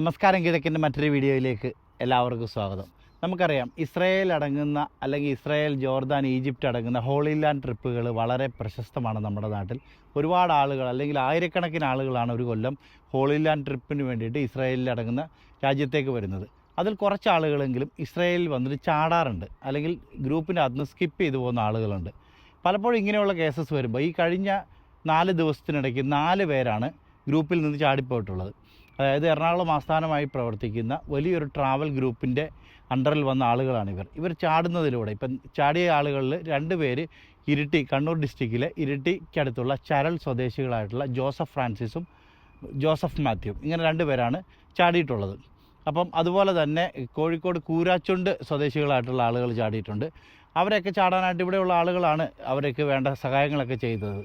നമസ്കാരം കിഴക്കിന്റെ മറ്റൊരു വീഡിയോയിലേക്ക് എല്ലാവർക്കും സ്വാഗതം. നമുക്കറിയാം ഇസ്രായേൽ അടങ്ങുന്ന അല്ലെങ്കിൽ ഇസ്രായേൽ ജോർദാൻ ഈജിപ്റ്റ് അടങ്ങുന്ന ഹോളി ലാൻഡ് ട്രിപ്പുകൾ വളരെ പ്രശസ്തമാണ് നമ്മുടെ നാട്ടിൽ. ഒരുപാട് ആളുകൾ അല്ലെങ്കിൽ ആയിരക്കണക്കിന് ആളുകളാണ് ഒരു കൊല്ലം ഹോളി ലാൻഡ് ട്രിപ്പിന് വേണ്ടിയിട്ട് ഇസ്രായേലിൽ അടങ്ങുന്ന രാജ്യത്തേക്ക് വരുന്നത്. അതിൽ കുറച്ച് ആളുകളെങ്കിലും ഇസ്രായേലിൽ വന്നിട്ട് ചാടാറുണ്ട് അല്ലെങ്കിൽ ഗ്രൂപ്പിന്റെ അകത്ത് സ്കിപ്പ് ചെയ്തു പോകുന്ന ആളുകളുണ്ട്. പലപ്പോഴും ഇങ്ങനെയുള്ള കേസസ് വരുമ്പോൾ ഈ കഴിഞ്ഞ നാല് ദിവസത്തിനിടയ്ക്ക് നാല് പേരാണ് ഗ്രൂപ്പിൽ നിന്ന് ചാടിപ്പോയിട്ടുള്ളത്. അതായത് എറണാകുളം ആസ്ഥാനമായി പ്രവർത്തിക്കുന്ന വലിയൊരു ട്രാവൽ ഗ്രൂപ്പിന്റെ അണ്ടറിൽ വന്ന ആളുകളാണ് ഇവർ. ഇവർ ചാടുന്നതിലൂടെ ഇപ്പം ചാടിയ ആളുകളിൽ രണ്ട് പേര് ഇരിട്ടി കണ്ണൂർ ഡിസ്ട്രിക്റ്റിലെ ഇരിട്ടിക്കടുത്തുള്ള ചരൽ സ്വദേശികളായിട്ടുള്ള ജോസഫ് ഫ്രാൻസിസും ജോസഫ് മാത്യുവും ഇങ്ങനെ രണ്ട് പേരാണ് ചാടിയിട്ടുള്ളത്. അപ്പം അതുപോലെ തന്നെ കോഴിക്കോട് കൂരാച്ചുണ്ട് സ്വദേശികളായിട്ടുള്ള ആളുകൾ ചാടിയിട്ടുണ്ട്. അവരെയൊക്കെ ചാടാനായിട്ട് ഇവിടെയുള്ള ആളുകളാണ് അവരൊക്കെ വേണ്ട സഹായങ്ങളൊക്കെ ചെയ്തത്.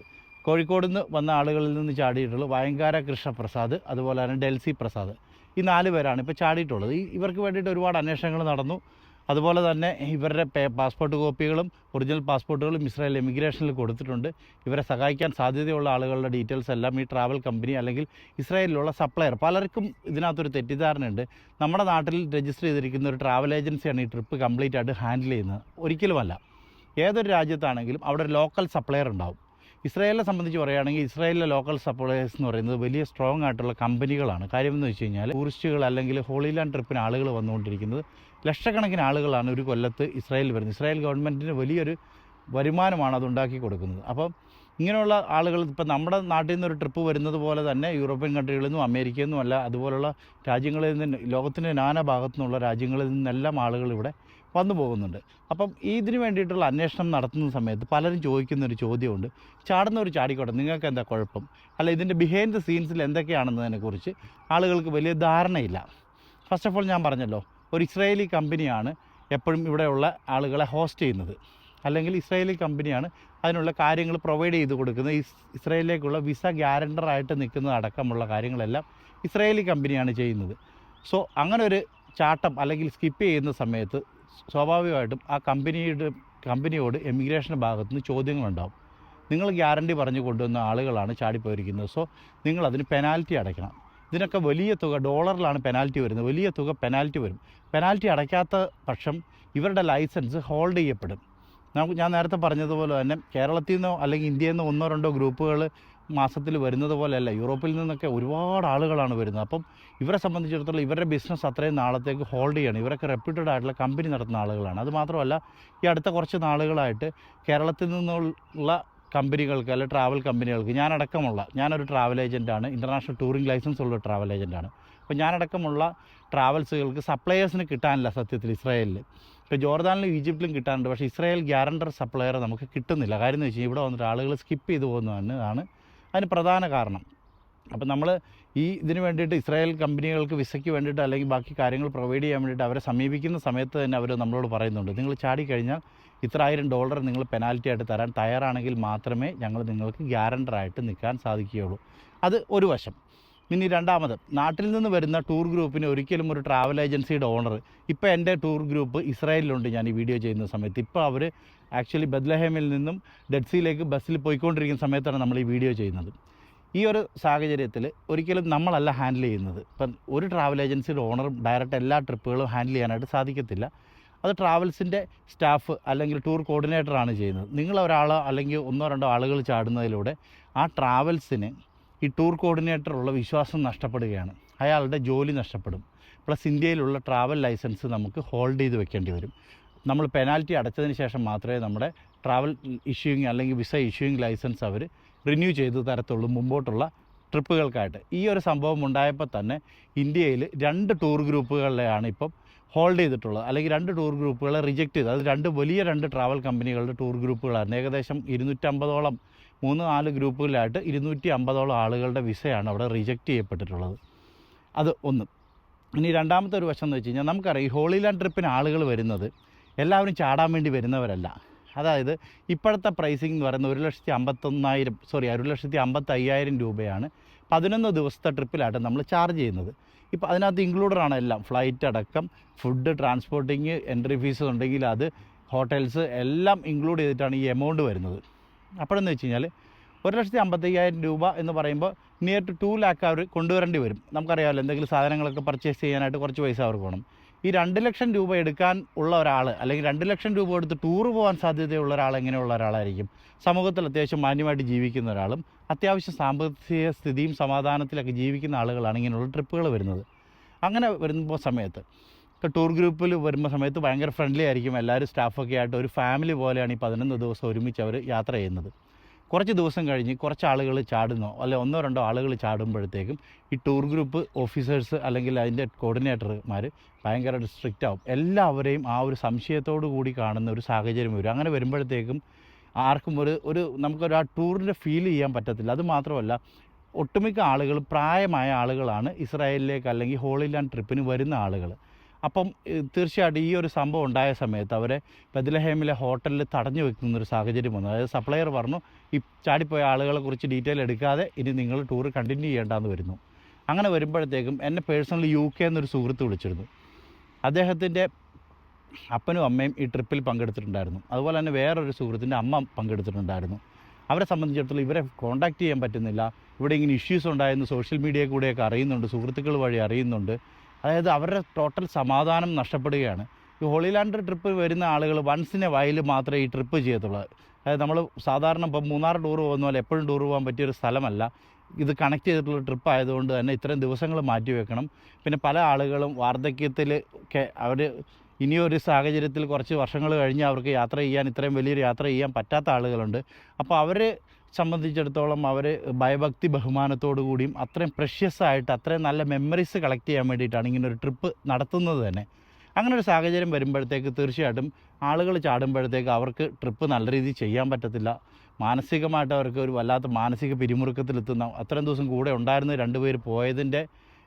കോഴിക്കോട് നിന്ന് വന്ന ആളുകളിൽ നിന്ന് ചാടിയിട്ടുള്ളത് വയങ്കാര കൃഷ്ണപ്രസാദ് അതുപോലെ തന്നെ ഡെൽസി പ്രസാദ്. ഈ നാല് പേരാണ് ഇപ്പോൾ ചാടിയിട്ടുള്ളത്. ഈ ഇവർക്ക് വേണ്ടിയിട്ട് ഒരുപാട് അന്വേഷണങ്ങൾ നടന്നു. അതുപോലെ തന്നെ ഇവരുടെ പേ പാസ്പോർട്ട് കോപ്പികളും ഒറിജിനൽ പാസ്പോർട്ടുകളും ഇസ്രായേൽ എമിഗ്രേഷനിൽ കൊടുത്തിട്ടുണ്ട്. ഇവരെ സഹായിക്കാൻ സാധ്യതയുള്ള ആളുകളുടെ ഡീറ്റെയിൽസ് എല്ലാം ഈ ട്രാവൽ കമ്പനി അല്ലെങ്കിൽ ഇസ്രായേലിലുള്ള സപ്ലയർ പലർക്കും ഇതിനകത്തൊരു തെറ്റിദ്ധാരണയുണ്ട്. നമ്മുടെ നാട്ടിൽ രജിസ്റ്റർ ചെയ്തിരിക്കുന്ന ഒരു ട്രാവൽ ഏജൻസിയാണ് ഈ ട്രിപ്പ് കംപ്ലീറ്റ് ആയിട്ട് ഹാൻഡിൽ ചെയ്യുന്നത്. ഒരിക്കലുമല്ല. ഏതൊരു രാജ്യത്താണെങ്കിലും അവിടെ ഒരു ലോക്കൽ സപ്ലയർ ഉണ്ടാവും. ഇസ്രായേലിനെ സംബന്ധിച്ച് പറയുകയാണെങ്കിൽ ഇസ്രായേലിലെ ലോക്കൽ സപ്ലയേഴ്സ് എന്ന് പറയുന്നത് വലിയ സ്ട്രോങ് ആയിട്ടുള്ള കമ്പനികളാണ് കാര്യം എന്ന് വെച്ച് കഴിഞ്ഞാൽ ടൂറിസ്റ്റുകൾ അല്ലെങ്കിൽ ഹോളി ലാൻഡ് ട്രിപ്പിന് ആളുകൾ വന്നുകൊണ്ടിരിക്കുന്നത് ലക്ഷക്കണക്കിന് ആളുകളാണ് ഒരു കൊല്ലത്ത് ഇസ്രായേലിൽ വരുന്നത്. ഇസ്രായേൽ ഗവൺമെന്റിന് വലിയൊരു വരുമാനമാണ് അത് ഉണ്ടാക്കി കൊടുക്കുന്നത്. അപ്പം ഇങ്ങനെയുള്ള ആളുകൾ ഇപ്പം നമ്മുടെ നാട്ടിൽ നിന്ന് ഒരു ട്രിപ്പ് വരുന്നത് പോലെ തന്നെ യൂറോപ്യൻ കൺട്രികളിൽ നിന്നും അമേരിക്കയിൽ നിന്നും അല്ല അതുപോലുള്ള രാജ്യങ്ങളിൽ നിന്ന് ലോകത്തിന്റെ നാനാ ഭാഗത്തു നിന്നുള്ള രാജ്യങ്ങളിൽ നിന്നെല്ലാം ആളുകൾ ഇവിടെ വന്നു പോകുന്നുണ്ട്. അപ്പം ഇതിന് വേണ്ടിയിട്ടുള്ള അന്വേഷണം നടത്തുന്ന സമയത്ത് പലരും ചോദിക്കുന്ന ഒരു ചോദ്യമുണ്ട്. ചാടുന്ന ഒരു ചാടിക്കോട്ടെ നിങ്ങൾക്ക് എന്താ കുഴപ്പം? അല്ല ഇതിന്റെ ബിഹൈൻഡ് ദ സീൻസിൽ എന്തൊക്കെയാണെന്നതിനെക്കുറിച്ച് ആളുകൾക്ക് വലിയ ധാരണയില്ല. ഫസ്റ്റ് ഓഫ് ഓൾ ഞാൻ പറഞ്ഞല്ലോ ഒരു ഇസ്രായേലി കമ്പനിയാണ് എപ്പോഴും ഇവിടെയുള്ള ആളുകളെ ഹോസ്റ്റ് ചെയ്യുന്നത്. അല്ലെങ്കിൽ ഇസ്രായേലി കമ്പനിയാണ് അതിനുള്ള കാര്യങ്ങൾ പ്രൊവൈഡ് ചെയ്ത് കൊടുക്കുന്നത്. ഇസ് ഇസ്രായേലിലേക്കുള്ള വിസ ഗ്യാരണ്ടറായിട്ട് നിൽക്കുന്നത് അടക്കമുള്ള കാര്യങ്ങളെല്ലാം ഇസ്രായേലി കമ്പനിയാണ് ചെയ്യുന്നത്. സോ അങ്ങനെ ഒരു ചാട്ടം അല്ലെങ്കിൽ സ്കിപ്പ് ചെയ്യുന്ന സമയത്ത് സ്വാഭാവികമായിട്ടും ആ കമ്പനിയുടെ കമ്പനിയോട് എമിഗ്രേഷൻ ഭാഗത്തു നിന്ന് ചോദ്യങ്ങളുണ്ടാവും. നിങ്ങൾ ഗ്യാരണ്ടി പറഞ്ഞു കൊണ്ടുവന്ന ആളുകളാണ് ചാടിപ്പോയിരിക്കുന്നത്. സോ നിങ്ങൾ അതിന് പെനാൽറ്റി അടയ്ക്കണം. ഇതിനൊക്കെ വലിയ തുക ഡോളറിലാണ് പെനാൽറ്റി വരുന്നത്. വലിയ തുക പെനാൽറ്റി വരും. പെനാൽറ്റി അടയ്ക്കാത്ത പക്ഷം ഇവരുടെ ലൈസൻസ് ഹോൾഡ് ചെയ്യപ്പെടും. നമുക്ക് ഞാൻ നേരത്തെ പറഞ്ഞതുപോലെ തന്നെ കേരളത്തിൽ നിന്നോ അല്ലെങ്കിൽ ഇന്ത്യയിൽ നിന്നോ ഒന്നോ രണ്ടോ ഗ്രൂപ്പുകൾ മാസത്തിൽ വരുന്നത് പോലെയല്ല യൂറോപ്പിൽ നിന്നൊക്കെ ഒരുപാട് ആളുകളാണ് വരുന്നത്. അപ്പം ഇവരെ സംബന്ധിച്ചിടത്തോളം ഇവരുടെ ബിസിനസ് അത്രയും നാളത്തേക്ക് ഹോൾഡ് ചെയ്യണം. ഇവരൊക്കെ റെപ്യൂട്ടഡ് ആയിട്ടുള്ള കമ്പനി നടത്തുന്ന ആളുകളാണ്. അത് മാത്രമല്ല ഈ അടുത്ത കുറച്ച് നാളുകളായിട്ട് കേരളത്തിൽ നിന്നുള്ള കമ്പനികൾക്ക് അല്ലെങ്കിൽ ട്രാവൽ കമ്പനികൾക്ക് ഞാനടക്കമുള്ള ഞാനൊരു ട്രാവൽ ഏജന്റാണ് ഇന്റർനാഷണൽ ടൂറിംഗ് ലൈസൻസ് ഉള്ള ട്രാവൽ ഏജന്റാണ് അപ്പോൾ ഞാനടക്കമുള്ള ട്രാവൽസുകൾക്ക് സപ്ലയേഴ്സിന് കിട്ടാനില്ല സത്യത്തിൽ ഇസ്രായേലിൽ ഇപ്പോൾ ജോർദാനിലും ഈജിപ്തിലും കിട്ടാനുണ്ട്. പക്ഷേ ഇസ്രായേൽ ഗ്യാരണ്ടർ സപ്ലയർ നമുക്ക് കിട്ടുന്നില്ല. കാര്യം എന്ന് വെച്ച് കഴിഞ്ഞാൽ ഇവിടെ വന്നിട്ട് ആളുകൾ സ്കിപ്പ് ചെയ്തു പോകുന്നതാണ് അതിന് പ്രധാന കാരണം. അപ്പം നമ്മൾ ഈ ഇതിന് വേണ്ടിയിട്ട് ഇസ്രായേൽ കമ്പനികൾക്ക് വിസയ്ക്ക് വേണ്ടിയിട്ട് അല്ലെങ്കിൽ ബാക്കി കാര്യങ്ങൾ പ്രൊവൈഡ് ചെയ്യാൻ വേണ്ടിയിട്ട് അവരെ സമീപിക്കുന്ന സമയത്ത് തന്നെ അവർ നമ്മളോട് പറയുന്നുണ്ട്. നിങ്ങൾ ചാടിക്കഴിഞ്ഞാൽ ഇത്ര ആയിരം ഡോളർ നിങ്ങൾ പെനാൽറ്റി ആയിട്ട് തരാൻ തയ്യാറാണെങ്കിൽ മാത്രമേ ഞങ്ങൾ നിങ്ങൾക്ക് ഗ്യാരണ്ടറായിട്ട് നിൽക്കാൻ സാധിക്കുകയുള്ളൂ. അത് ഒരു വശം. ഇനി രണ്ടാമത് നാട്ടിൽ നിന്ന് വരുന്ന ടൂർ ഗ്രൂപ്പിന് ഒരിക്കലും ഒരു ട്രാവൽ ഏജൻസിയുടെ ഓണർ ഇപ്പോൾ എന്റെ ടൂർ ഗ്രൂപ്പ് ഇസ്രായേലിലുണ്ട് ഞാൻ ഈ വീഡിയോ ചെയ്യുന്ന സമയത്ത്. ഇപ്പോൾ അവർ ആക്ച്വലി ബദ്ലഹേമിൽ നിന്നും ഡെഡ്സിയിലേക്ക് ബസ്സിൽ പോയിക്കൊണ്ടിരിക്കുന്ന സമയത്താണ് നമ്മൾ ഈ വീഡിയോ ചെയ്യുന്നത്. ഈ ഒരു സാഹചര്യത്തിൽ ഒരിക്കലും നമ്മളല്ല ഹാൻഡിൽ ചെയ്യുന്നത്. ഇപ്പം ഒരു ട്രാവൽ ഏജൻസിയുടെ ഓണർ ഡയറക്റ്റ് എല്ലാ ട്രിപ്പുകളും ഹാൻഡിൽ ചെയ്യാനായിട്ട് സാധിക്കത്തില്ല. അത് ട്രാവൽസിന്റെ സ്റ്റാഫ് അല്ലെങ്കിൽ ടൂർ കോർഡിനേറ്ററാണ് ചെയ്യുന്നത്. നിങ്ങൾ അല്ലെങ്കിൽ ഒന്നോ രണ്ടോ ആളുകൾ ചാടുന്നതിലൂടെ ആ ട്രാവൽസിന് ഈ ടൂർ കോർഡിനേറ്ററുള്ള വിശ്വാസം നഷ്ടപ്പെടുകയാണ്. അയാളുടെ ജോലി നഷ്ടപ്പെടും. പ്ലസ് ഇന്ത്യയിലുള്ള ട്രാവൽ ലൈസൻസ് നമുക്ക് ഹോൾഡ് ചെയ്ത് വെക്കേണ്ടി വരും. നമ്മൾ പെനാൽറ്റി അടച്ചതിന് ശേഷം മാത്രമേ നമ്മുടെ ട്രാവൽ ഇഷ്യൂയിങ് അല്ലെങ്കിൽ വിസ ഇഷ്യൂയിങ് ലൈസൻസ് അവർ റിന്യൂ ചെയ്ത് തരത്തുള്ളൂ മുമ്പോട്ടുള്ള ട്രിപ്പുകൾക്കായിട്ട്. ഈ ഒരു സംഭവം ഉണ്ടായപ്പോൾ തന്നെ ഇന്ത്യയിൽ രണ്ട് ടൂർ ഗ്രൂപ്പുകളിലെയാണ് ഇപ്പം ഹോൾഡ് ചെയ്തിട്ടുള്ളത്. അല്ലെങ്കിൽ രണ്ട് ടൂർ ഗ്രൂപ്പുകളെ റിജക്റ്റ് ചെയ്ത് അത് രണ്ട് വലിയ രണ്ട് ട്രാവൽ കമ്പനികളുടെ ടൂർ ഗ്രൂപ്പുകളാണ് ഏകദേശം ഇരുന്നൂറ്റമ്പതോളം മൂന്ന് നാല് ഗ്രൂപ്പുകളിലായിട്ട് ഇരുന്നൂറ്റി അമ്പതോളം ആളുകളുടെ വിസയാണ് അവിടെ റിജക്റ്റ് ചെയ്യപ്പെട്ടിട്ടുള്ളത്. അത് ഒന്ന്. ഇനി രണ്ടാമത്തെ ഒരു വശം എന്ന് വെച്ച് കഴിഞ്ഞാൽ നമുക്കറിയാം ഈ ഹോളി ലാൻഡ് ട്രിപ്പിന് ആളുകൾ വരുന്നത് എല്ലാവരും ചാടാൻ വേണ്ടി വരുന്നവരല്ല. അതായത് ഇപ്പോഴത്തെ പ്രൈസിങ് എന്ന് പറയുന്നത് ഒരു ലക്ഷത്തി അമ്പത്തൊന്നായിരം സോറി ഒരു ലക്ഷത്തി അമ്പത്തയ്യായിരം രൂപയാണ് പതിനൊന്ന് ദിവസത്തെ ട്രിപ്പിലായിട്ട് നമ്മൾ ചാർജ് ചെയ്യുന്നത്. ഇപ്പോൾ അതിനകത്ത് ഇൻക്ലൂഡഡ് ആണ് എല്ലാം. ഫ്ലൈറ്റ് അടക്കം ഫുഡ് ട്രാൻസ്പോർട്ടിങ് എൻട്രി ഫീസ് ഉണ്ടെങ്കിൽ അത് ഹോട്ടൽസ് എല്ലാം ഇൻക്ലൂഡ് ചെയ്തിട്ടാണ് ഈ എമൗണ്ട് വരുന്നത്. അപ്പോഴെന്ന് വെച്ച് കഴിഞ്ഞാൽ ഒരു ലക്ഷത്തി അമ്പത്തയ്യായിരം രൂപ എന്ന് പറയുമ്പോൾ നിയർ ടു ടു ലാക്ക് അവർ കൊണ്ടുവരേണ്ടി വരും. നമുക്കറിയാമല്ലോ എന്തെങ്കിലും സാധനങ്ങളൊക്കെ പർച്ചേസ് ചെയ്യാനായിട്ട് കുറച്ച് പൈസ അവർക്ക് വേണം. ഈ രണ്ട് ലക്ഷം രൂപ എടുക്കാൻ ഉള്ള ഒരാൾ അല്ലെങ്കിൽ രണ്ട് ലക്ഷം രൂപ എടുത്ത് ടൂർ പോകാൻ സാധ്യതയുള്ള ഒരാൾ എങ്ങനെയുള്ള ഒരാളായിരിക്കും? സമൂഹത്തിൽ അത്യാവശ്യം മാന്യമായിട്ട് ജീവിക്കുന്ന ഒരാളും അത്യാവശ്യം സാമ്പത്തിക സ്ഥിതിയും സമാധാനത്തിലൊക്കെ ജീവിക്കുന്ന ആളുകളാണ് ഇങ്ങനെയുള്ള ട്രിപ്പുകൾ വരുന്നത്. അങ്ങനെ വരുമ്പോൾ സമയത്ത് ടൂർ ഗ്രൂപ്പിൽ വരുമ്പോൾ സമയത്ത് ഭയങ്കര ഫ്രണ്ട്ലി ആയിരിക്കും. എല്ലാവരും സ്റ്റാഫൊക്കെ ആയിട്ട് ഒരു ഫാമിലി പോലെയാണ് ഈ പതിനൊന്ന് ദിവസം ഒരുമിച്ച് അവർ യാത്ര ചെയ്യുന്നത്. കുറച്ച് ദിവസം കഴിഞ്ഞ് കുറച്ച് ആളുകൾ ചാടുന്നോ. അല്ലെ ഒന്നോ രണ്ടോ ആളുകൾ ചാടുമ്പോഴത്തേക്കും ഈ ടൂർ ഗ്രൂപ്പ് ഓഫീസേഴ്സ് അല്ലെങ്കിൽ അതിന്റെ കോർഡിനേറ്റർമാർ ഭയങ്കരമായിട്ട് സ്ട്രിക്റ്റ് ആവും. എല്ലാവരെയും ആ ഒരു സംശയത്തോടു കൂടി കാണുന്ന ഒരു സാഹചര്യം വരും. അങ്ങനെ വരുമ്പോഴത്തേക്കും ആർക്കും ഒരു ഒരു നമുക്കൊരു ആ ടൂറിന്റെ ഫീൽ ചെയ്യാൻ പറ്റത്തില്ല. അത് മാത്രമല്ല ഒട്ടുമിക്ക ആളുകൾ പ്രായമായ ആളുകളാണ് ഇസ്രായേലിലേക്ക് അല്ലെങ്കിൽ ഹോളിലാൻഡ് ട്രിപ്പിന് വരുന്ന ആളുകൾ അപ്പം തീർച്ചയായിട്ടും ഈ ഒരു സംഭവം ഉണ്ടായ സമയത്ത് അവരെ ബദലഹേമിലെ ഹോട്ടലിൽ തടഞ്ഞു വെക്കുന്ന ഒരു സാഹചര്യം വന്നു. അതായത് സപ്ലയർ പറഞ്ഞു ഈ ചാടിപ്പോയ ആളുകളെ കുറിച്ച് ഡീറ്റെയിൽ എടുക്കാതെ ഇനി നിങ്ങൾ ടൂർ കണ്ടിന്യൂ ചെയ്യേണ്ടെന്ന് വരുന്നു. അങ്ങനെ വരുമ്പോഴത്തേക്കും എന്നെ പേഴ്സണലി യു കെ എന്നൊരു സുഹൃത്ത് വിളിച്ചിരുന്നു. അദ്ദേഹത്തിന്റെ അപ്പനും അമ്മയും ഈ ട്രിപ്പിൽ പങ്കെടുത്തിട്ടുണ്ടായിരുന്നു. അതുപോലെ തന്നെ വേറൊരു സുഹൃത്തിന്റെ അമ്മ പങ്കെടുത്തിട്ടുണ്ടായിരുന്നു. അവരെ സംബന്ധിച്ചിടത്തോളം ഇവരെ കോൺടാക്റ്റ് ചെയ്യാൻ പറ്റുന്നില്ല. ഇവിടെ ഇങ്ങനെ ഇഷ്യൂസ് ഉണ്ടായെന്ന് സോഷ്യൽ മീഡിയ കൂടെയൊക്കെ അറിയുന്നുണ്ട് സുഹൃത്തുക്കൾ വഴി അറിയുന്നുണ്ട്. അതായത് അവരുടെ ടോട്ടൽ സമാധാനം നഷ്ടപ്പെടുകയാണ്. ഈ ഹോളിലാൻഡ് ട്രിപ്പ് വരുന്ന ആളുകൾ വൺസ് ഇൻ എ വയൽ മാത്രമേ ഈ ട്രിപ്പ് ചെയ്യത്തുള്ളൂ. അതായത് നമ്മൾ സാധാരണ ഇപ്പം മൂന്നാർ ടൂർ പോകുന്ന പോലെ എപ്പോഴും ടൂർ പോകാൻ പറ്റിയൊരു സ്ഥലമല്ല. ഇത് കണക്ട് ചെയ്തിട്ടുള്ള ട്രിപ്പ് ആയതുകൊണ്ട് തന്നെ ഇത്രയും ദിവസങ്ങൾ മാറ്റി വെക്കണം. പിന്നെ പല ആളുകളും വാർദ്ധക്യത്തിൽ അവർ ഇനിയൊരു സാഹചര്യത്തിൽ കുറച്ച് വർഷങ്ങൾ കഴിഞ്ഞ് അവർക്ക് യാത്ര ചെയ്യാൻ ഇത്രയും വലിയൊരു യാത്ര ചെയ്യാൻ പറ്റാത്ത ആളുകളുണ്ട്. അപ്പോൾ അവരെ സംബന്ധിച്ചിടത്തോളം അവർ ഭയഭക്തി ബഹുമാനത്തോടു കൂടിയും അത്രയും പ്രഷ്യസ് ആയിട്ട് അത്രയും നല്ല മെമ്മറീസ് കളക്ട് ചെയ്യാൻ വേണ്ടിയിട്ടാണ് ഇങ്ങനെ ഒരു ട്രിപ്പ് നടത്തുന്നത് തന്നെ. അങ്ങനെ ഒരു സാഹചര്യം വരുമ്പോഴത്തേക്ക് തീർച്ചയായിട്ടും ആളുകൾ ചാടുമ്പോഴത്തേക്ക് അവർക്ക് ട്രിപ്പ് നല്ല രീതിയിൽ ചെയ്യാൻ പറ്റത്തില്ല. മാനസികമായിട്ട് അവർക്ക് ഒരു വല്ലാത്ത മാനസിക പിരിമുറുക്കത്തിലെത്തുന്ന അത്രയും ദിവസം കൂടെ ഉണ്ടായിരുന്ന രണ്ടുപേർ പോയതിന്റെ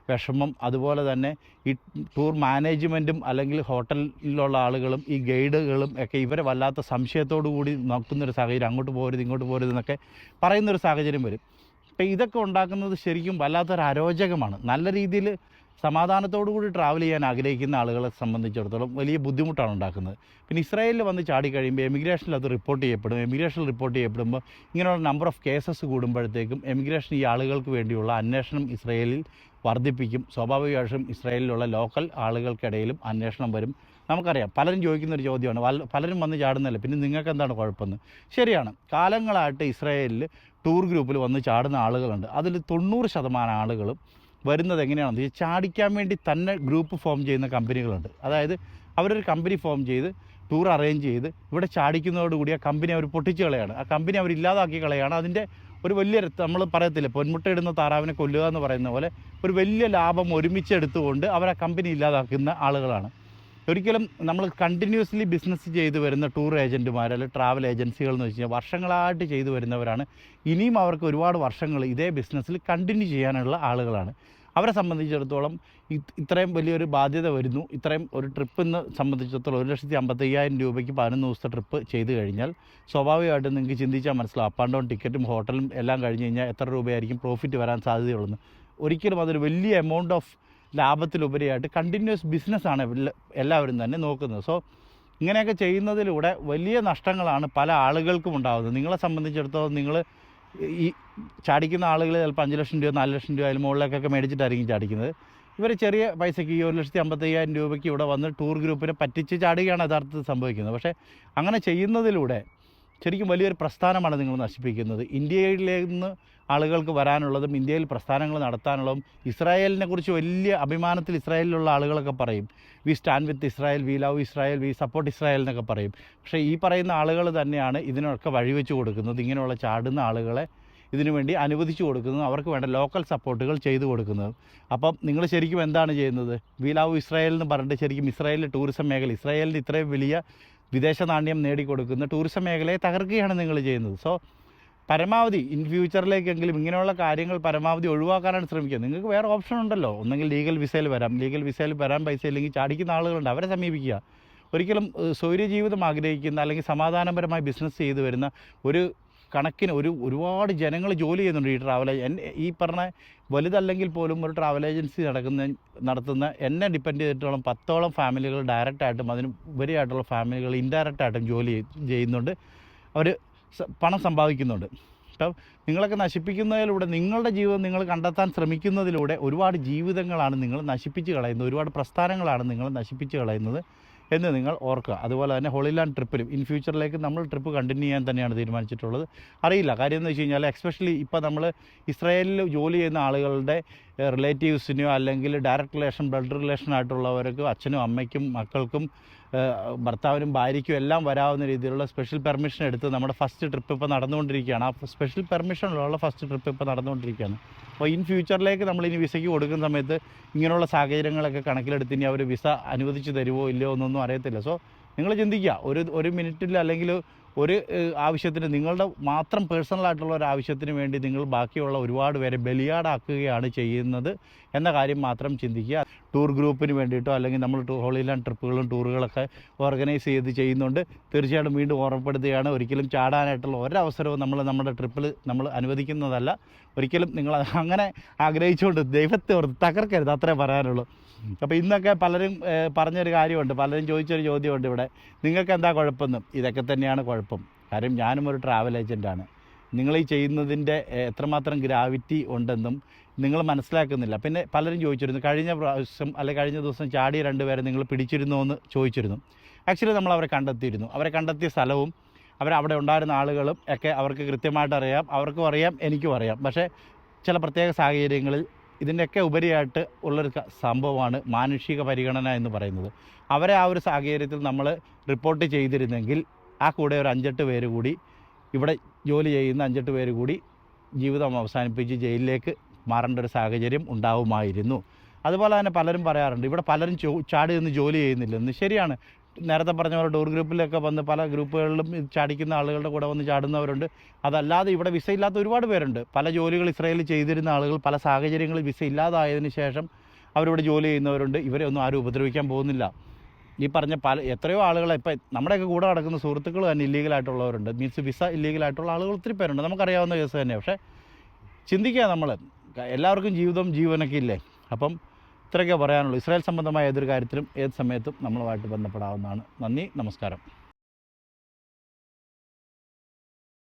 വിഷമം അതുപോലെ തന്നെ ഈ ടൂർ മാനേജ്മെന്റും അല്ലെങ്കിൽ ഹോട്ടലിലുള്ള ആളുകളും ഈ ഗൈഡുകളും ഒക്കെ ഇവരെ വല്ലാത്ത സംശയത്തോടു കൂടി നോക്കുന്നൊരു സാഹചര്യം അങ്ങോട്ട് പോരുത് ഇങ്ങോട്ട് പോരുത് എന്നൊക്കെ പറയുന്നൊരു സാഹചര്യം വരും. അപ്പോൾ ഇതൊക്കെ ഉണ്ടാക്കുന്നത് ശരിക്കും വല്ലാത്തൊരു അരോചകമാണ്. നല്ല രീതിയിൽ സമാധാനത്തോടു കൂടി ട്രാവൽ ചെയ്യാൻ ആഗ്രഹിക്കുന്ന ആളുകളെ സംബന്ധിച്ചിടത്തോളം വലിയ ബുദ്ധിമുട്ടാണ് ഉണ്ടാക്കുന്നത്. പിന്നെ ഇസ്രായേലിൽ വന്ന് ചാടി കഴിയുമ്പോൾ എമിഗ്രേഷനിൽ അത് റിപ്പോർട്ട് ചെയ്യപ്പെടും. എമിഗ്രേഷനിൽ റിപ്പോർട്ട് ചെയ്യപ്പെടുമ്പോൾ ഇങ്ങനെയുള്ള നമ്പർ ഓഫ് കേസസ് കൂടുമ്പോഴത്തേക്കും എമിഗ്രേഷൻ ഈ ആളുകൾക്ക് വേണ്ടിയുള്ള അന്വേഷണം ഇസ്രായേലിൽ വർദ്ധിപ്പിക്കും. സ്വാഭാവികമായിട്ടും ഇസ്രായേലിലുള്ള ലോക്കൽ ആളുകൾക്കിടയിലും അന്വേഷണം വരും. നമുക്കറിയാം. പലരും ചോദിക്കുന്ന ഒരു ചോദ്യമാണ്. പലരും വന്ന് ചാടുന്നല്ലേ പിന്നെ നിങ്ങൾക്ക് എന്താണ് കുഴപ്പമെന്ന്? ശരിയാണ്. കാലങ്ങളായിട്ട് ഇസ്രായേലിൽ ടൂർ ഗ്രൂപ്പിൽ വന്ന് ചാടുന്ന ആളുകളുണ്ട്. അതിൽ തൊണ്ണൂറ് ശതമാനം ആളുകളും വരുന്നത് എങ്ങനെയാണെന്ന് വെച്ചാൽ ചാടിക്കാൻ വേണ്ടി തന്നെ ഗ്രൂപ്പ് ഫോം ചെയ്യുന്ന കമ്പനികളുണ്ട് അതായത് അവരൊരു കമ്പനി ഫോം ചെയ്ത് ടൂർ അറേഞ്ച് ചെയ്ത് ഇവിടെ ചാടിക്കുന്നതോടുകൂടി ആ കമ്പനി അവർ പൊട്ടിച്ച് കളയാണ്. ആ കമ്പനി അവർ ഇല്ലാതാക്കി കളയാണ്. അതിന്റെ ഒരു വലിയ നമ്മൾ പറയത്തില്ല പൊന്മുട്ടയിടുന്ന താറാവിനെ കൊല്ലുക എന്ന് പറയുന്ന പോലെ ഒരു വലിയ ലാഭം ഒരുമിച്ച് എടുത്തുകൊണ്ട് അവർ ആ കമ്പനി ഇല്ലാതാക്കുന്ന ആളുകളാണ്. ഒരിക്കലും നമ്മൾ കണ്ടിന്യൂസ്ലി ബിസിനസ് ചെയ്ത് വരുന്ന ടൂർ ഏജന്റുമാർ അല്ലെങ്കിൽ ട്രാവൽ ഏജൻസികൾ എന്ന് വെച്ച് കഴിഞ്ഞാൽ വർഷങ്ങളായിട്ട് ചെയ്തു വരുന്നവരാണ്. ഇനിയും അവർക്ക് ഒരുപാട് വർഷങ്ങൾ ഇതേ ബിസിനസ്സിൽ കണ്ടിന്യൂ ചെയ്യാനുള്ള ആളുകളാണ്. അവരെ സംബന്ധിച്ചിടത്തോളം ഇത്രയും വലിയൊരു ബാധ്യത വരുന്നു. ഇത്രയും ഒരു ട്രിപ്പെന്ന് സംബന്ധിച്ചിടത്തോളം ഒരു ലക്ഷത്തി അമ്പത്തയ്യായിരം രൂപയ്ക്ക് പതിനൊന്ന് ദിവസത്തെ ട്രിപ്പ് ചെയ്ത് കഴിഞ്ഞാൽ സ്വാഭാവികമായിട്ടും നിങ്ങൾക്ക് ചിന്തിച്ചാൽ മനസ്സിലാവും. അപ്പ് ആൻഡ് ഡൗൺ ടിക്കറ്റും ഹോട്ടലും എല്ലാം കഴിഞ്ഞ് കഴിഞ്ഞാൽ എത്ര രൂപയായിരിക്കും പ്രോഫിറ്റ് വരാൻ സാധ്യതയുള്ളതെന്ന് ഒരിക്കലും അതൊരു വലിയ എമൗണ്ട് ഓഫ് ലാഭത്തിലുപരിയായിട്ട് കണ്ടിന്യൂസ് ബിസിനസ്സാണ് എല്ലാവരും തന്നെ നോക്കുന്നത്. സോ ഇങ്ങനെയൊക്കെ ചെയ്യുന്നതിലൂടെ വലിയ നഷ്ടങ്ങളാണ് പല ആളുകൾക്കും ഉണ്ടാകുന്നത് നിങ്ങളെ സംബന്ധിച്ചിടത്തോളം നിങ്ങൾ ഈ ചാടിക്കുന്ന ആളുകൾ ചിലപ്പോൾ അഞ്ച് ലക്ഷം രൂപ നാല് ലക്ഷം രൂപ അതിൽ മുകളിലേക്കൊക്കെ മേടിച്ചിട്ടായിരിക്കും ചാടിക്കുന്നത്. ഇവർ ചെറിയ പൈസയ്ക്ക് ഈ ഒരു ലക്ഷത്തി അമ്പത്തയ്യായിരം രൂപയ്ക്ക് ഇവിടെ വന്ന് ടൂർ ഗ്രൂപ്പിനെ പറ്റിച്ച് ചാടുകയാണ് യഥാർത്ഥത്തിൽ സംഭവിക്കുന്നത്. പക്ഷേ അങ്ങനെ ചെയ്യുന്നതിലൂടെ ശരിക്കും വലിയൊരു പ്രസ്ഥാനമാണ് നിങ്ങൾ നശിപ്പിക്കുന്നത്. ഇന്ത്യയിലെ നിന്ന് ആളുകൾക്ക് വരാനുള്ളതും ഇന്ത്യയിൽ പ്രസ്ഥാനങ്ങൾ നടത്താനുള്ളതും ഇസ്രായേലിനെ കുറിച്ച് വലിയ അഭിമാനത്തിൽ ഇസ്രായേലിലുള്ള ആളുകളൊക്കെ പറയും. We stand with Israel we love Israel we support Israel എന്നൊക്കെ പറയും. പക്ഷേ ഈ പറയുന്ന ആളുകൾ തന്നെയാണ് ഇതിനൊക്കെ വഴിവെച്ച് കൊടുക്കുന്നത്. ഇങ്ങനെയുള്ള ചാടുന്ന ആളുകളെ ഇതിനു വേണ്ടി അനുവദിച്ചു കൊടുക്കുന്നത്. അവർക്ക് വേണ്ട ലോക്കൽ സപ്പോർട്ടുകൾ ചെയ്തു കൊടുക്കുന്നത്. അപ്പം നിങ്ങൾ ശരിക്കും എന്താണ് ചെയ്യുന്നത്? വി ലവ് ഇസ്രായേൽ എന്ന് പറഞ്ഞിട്ട് ശരിക്കും ഇസ്രായേലിലെ ടൂറിസം മേഖല ഇസ്രായേലിന്റെ ഇത്രയും വലിയ വിദേശ നാണ്യം നേടിക്കൊടുക്കുന്ന ടൂറിസം മേഖലയെ തകർക്കുകയാണ് നിങ്ങൾ ചെയ്യുന്നത്. സോ പരമാവധി ഇൻ ഫ്യൂച്ചറിലേക്കെങ്കിലും ഇങ്ങനെയുള്ള കാര്യങ്ങൾ പരമാവധി ഒഴിവാക്കാനാണ് ശ്രമിക്കുക. നിങ്ങൾക്ക് വേറെ ഓപ്ഷൻ ഉണ്ടല്ലോ. ഒന്നെങ്കിൽ ലീഗൽ വിസയിൽ വരാം. ലീഗൽ വിസയിൽ വരാൻ പൈസ ഇല്ലെങ്കിൽ ചാടിക്കുന്ന ആളുകളുണ്ട്. അവരെ സമീപിക്കുക. ഒരിക്കലും സൗര്യജീവിതം ജീവിതം ആഗ്രഹിക്കുന്ന അല്ലെങ്കിൽ സമാധാനപരമായി ബിസിനസ് ചെയ്തു വരുന്ന ഒരു കണക്കിന് ഒരു ഒരുപാട് ജനങ്ങൾ ജോലി ചെയ്യുന്നുണ്ട് ഈ ട്രാവൽ ഈ പറഞ്ഞ വലുതല്ലെങ്കിൽ പോലും ഒരു ട്രാവൽ ഏജൻസി നടക്കുന്ന നടത്തുന്ന എന്നെ ഡിപ്പെൻഡ് ചെയ്തിട്ടോളം പത്തോളം ഫാമിലികൾ ഡയറക്റ്റായിട്ടും അതിന് ഉപരിയായിട്ടുള്ള ഫാമിലികൾ ഇൻഡയറക്റ്റായിട്ടും ജോലി ചെയ്യുന്നുണ്ട്. അവർ പണം സമ്പാദിക്കുന്നുണ്ട്. നഷ്ടം നിങ്ങളൊക്കെ നശിപ്പിക്കുന്നതിലൂടെ നിങ്ങളുടെ ജീവിതം നിങ്ങൾ കണ്ടെത്താൻ ശ്രമിക്കുന്നതിലൂടെ ഒരുപാട് ജീവിതങ്ങളാണ് നിങ്ങൾ നശിപ്പിച്ച് കളയുന്നത്. ഒരുപാട് പ്രസ്ഥാനങ്ങളാണ് നിങ്ങൾ നശിപ്പിച്ച് കളയുന്നത്. എന്ന് നിങ്ങൾ ഓർക്കുക. അതുപോലെ തന്നെ ഹോളിലാൻഡ് ട്രിപ്പിലും ഇൻ ഫ്യൂച്ചറിലേക്ക് നമ്മൾ ട്രിപ്പ് കണ്ടിന്യൂ ചെയ്യാൻ തന്നെയാണ് തീരുമാനിച്ചിട്ടുള്ളത്. അറിയില്ല. കാര്യം എന്ന് വെച്ച് കഴിഞ്ഞാൽ എക്സ്പെഷ്യലി ഇപ്പോൾ നമ്മൾ ഇസ്രായേലിൽ ജോലി ചെയ്യുന്ന ആളുകളുടെ റിലേറ്റീവ്സിനെയോ അല്ലെങ്കിൽ ഡയറക്റ്റ് റിലേഷൻ ബ്ലഡ് റിലേഷൻ ആയിട്ടുള്ളവർക്ക് അച്ഛനും അമ്മയ്ക്കും മക്കൾക്കും ഭർത്താവിനും ഭാര്യയ്ക്കും എല്ലാം വരാവുന്ന രീതിയിലുള്ള സ്പെഷ്യൽ പെർമിഷൻ എടുത്ത് നമ്മുടെ ഫസ്റ്റ് ട്രിപ്പ് ഇപ്പോൾ നടന്നുകൊണ്ടിരിക്കുകയാണ്. ആ സ്പെഷ്യൽ പെർമിഷനുള്ള ഫസ്റ്റ് ട്രിപ്പ് ഇപ്പോൾ നടന്നുകൊണ്ടിരിക്കുകയാണ്. അപ്പോൾ ഇൻ ഫ്യൂച്ചറിലേക്ക് നമ്മൾ ഇനി വിസയ്ക്ക് കൊടുക്കുന്ന സമയത്ത് ഇങ്ങനെയുള്ള സാഹചര്യങ്ങളൊക്കെ കണക്കിലെടുത്ത് ഇനി അവർ വിസ അനുവദിച്ച് തരുമോ ഇല്ലയോ എന്നൊന്നും അറിയത്തില്ല. സോ നിങ്ങൾ ചിന്തിക്കുക ഒരു ഒരു മിനിറ്റിൽ അല്ലെങ്കിൽ ഒരു ആവശ്യത്തിന് നിങ്ങളുടെ മാത്രം പേഴ്സണലായിട്ടുള്ള ഒരു ആവശ്യത്തിന് വേണ്ടി നിങ്ങൾ ബാക്കിയുള്ള ഒരുപാട് പേരെ ബലിയാടാക്കുകയാണ് ചെയ്യുന്നത് എന്ന കാര്യം മാത്രം ചിന്തിക്കുക. ടൂർ ഗ്രൂപ്പിന് വേണ്ടിയിട്ടോ അല്ലെങ്കിൽ നമ്മൾ ടൂ ഹോളിലാൻഡ് ട്രിപ്പുകളും ടൂറുകളൊക്കെ ഓർഗനൈസ് ചെയ്ത് ചെയ്യുന്നുണ്ട്. തീർച്ചയായിട്ടും വീണ്ടും ഓർമ്മപ്പെടുത്തുകയാണ്. ഒരിക്കലും ചാടാനായിട്ടുള്ള ഒരവസരവും നമ്മൾ നമ്മുടെ ട്രിപ്പിൽ നമ്മൾ അനുവദിക്കുന്നതല്ല. ഒരിക്കലും നിങ്ങൾ അങ്ങനെ ആഗ്രഹിച്ചുകൊണ്ട് ദൈവത്തെ ഓർത്ത് തകർക്കരുത്. അത്രേ പറയാനുള്ളൂ. അപ്പോൾ ഇന്നൊക്കെ പലരും പറഞ്ഞൊരു കാര്യമുണ്ട്. പലരും ചോദിച്ചൊരു ചോദ്യമുണ്ട് ഇവിടെ. നിങ്ങൾക്ക് എന്താ കുഴപ്പമെന്ന്? ഇതൊക്കെ തന്നെയാണ് കുഴപ്പം. കാര്യം ഞാനും ഒരു ട്രാവൽ ഏജന്റാണ് നിങ്ങൾ ഈ ചെയ്യുന്നതിന്റെ എത്രമാത്രം ഗ്രാവിറ്റി ഉണ്ടെന്നും നിങ്ങൾ മനസ്സിലാക്കുന്നില്ല. പിന്നെ പലരും ചോദിച്ചിരുന്നു കഴിഞ്ഞ പ്രാവശ്യം അല്ലെ കഴിഞ്ഞ ദിവസം ചാടിയ രണ്ടുപേരെ നിങ്ങൾ പിടിച്ചിരുന്നു എന്ന് ചോദിച്ചിരുന്നു. ആക്ച്വലി നമ്മൾ അവരെ കണ്ടെത്തിയിരുന്നു. അവരെ കണ്ടെത്തിയ സ്ഥലവും അവർ അവിടെ ഉണ്ടായിരുന്ന ആളുകളും ഒക്കെ അവർക്ക് കൃത്യമായിട്ട് അറിയാം. അവർക്കും അറിയാം എനിക്കും അറിയാം. പക്ഷേ ചില പ്രത്യേക സാഹചര്യങ്ങളിൽ ഇതിന്റെയൊക്കെ ഉപരിയായിട്ട് ഉള്ളൊരു സംഭവമാണ് മാനുഷിക പരിഗണന എന്ന് പറയുന്നത്. അവരെ ആ ഒരു സാഹചര്യത്തിൽ നമ്മൾ റിപ്പോർട്ട് ചെയ്തിരുന്നെങ്കിൽ ആ കൂടെ ഒരു അഞ്ചെട്ട് പേര് കൂടി ഇവിടെ ജോലി ചെയ്യുന്ന അഞ്ചെട്ട് പേര് കൂടി ജീവിതം അവസാനിപ്പിച്ച് ജയിലിലേക്ക് മാറേണ്ട ഒരു സാഹചര്യം ഉണ്ടാവുമായിരുന്നു. അതുപോലെ തന്നെ പലരും പറയാറുണ്ട് ഇവിടെ പലരും ചാടി നിന്ന് ജോലി ചെയ്യുന്നില്ലെന്ന്. ശരിയാണ്. നേരത്തെ പറഞ്ഞ പോലെ ടൂർ ഗ്രൂപ്പിലൊക്കെ വന്ന് പല ഗ്രൂപ്പുകളിലും ചാടിക്കുന്ന ആളുകളുടെ കൂടെ വന്ന് ചാടുന്നവരുണ്ട്. അതല്ലാതെ ഇവിടെ വിസ ഇല്ലാത്ത ഒരുപാട് പേരുണ്ട്. പല ജോലികൾ ഇസ്രായേലിൽ ചെയ്തിരുന്ന ആളുകൾ പല സാഹചര്യങ്ങളിൽ വിസ ഇല്ലാതായതിന് ശേഷം അവരിവിടെ ജോലി ചെയ്യുന്നവരുണ്ട്. ഇവരെ ഒന്നും ആരും ഉപദ്രവിക്കാൻ പോകുന്നില്ല. ഈ പറഞ്ഞ പല എത്രയോ ആളുകളെ ഇപ്പം നമ്മുടെയൊക്കെ കൂടെ നടക്കുന്ന സുഹൃത്തുക്കൾ തന്നെ ഇല്ലീഗലായിട്ടുള്ളവരുണ്ട് മീൻസ് വിസ ഇല്ലീഗലായിട്ടുള്ള ആളുകൾ ഒത്തിരി പേരുണ്ട്. നമുക്കറിയാവുന്ന കേസ് തന്നെ. പക്ഷേ ചിന്തിക്കുക നമ്മൾ എല്ലാവർക്കും ജീവിതം ജീവനൊക്കെ ഇല്ലേ? അപ്പം ഇത്രയൊക്കെ പറയാനുള്ളൂ. ഇസ്രായേൽ സംബന്ധമായ ഏതൊരു കാര്യത്തിലും ഏത് സമയത്തും നമ്മളുമായിട്ട് ബന്ധപ്പെടാവുന്നതാണ്. നന്ദി നമസ്കാരം.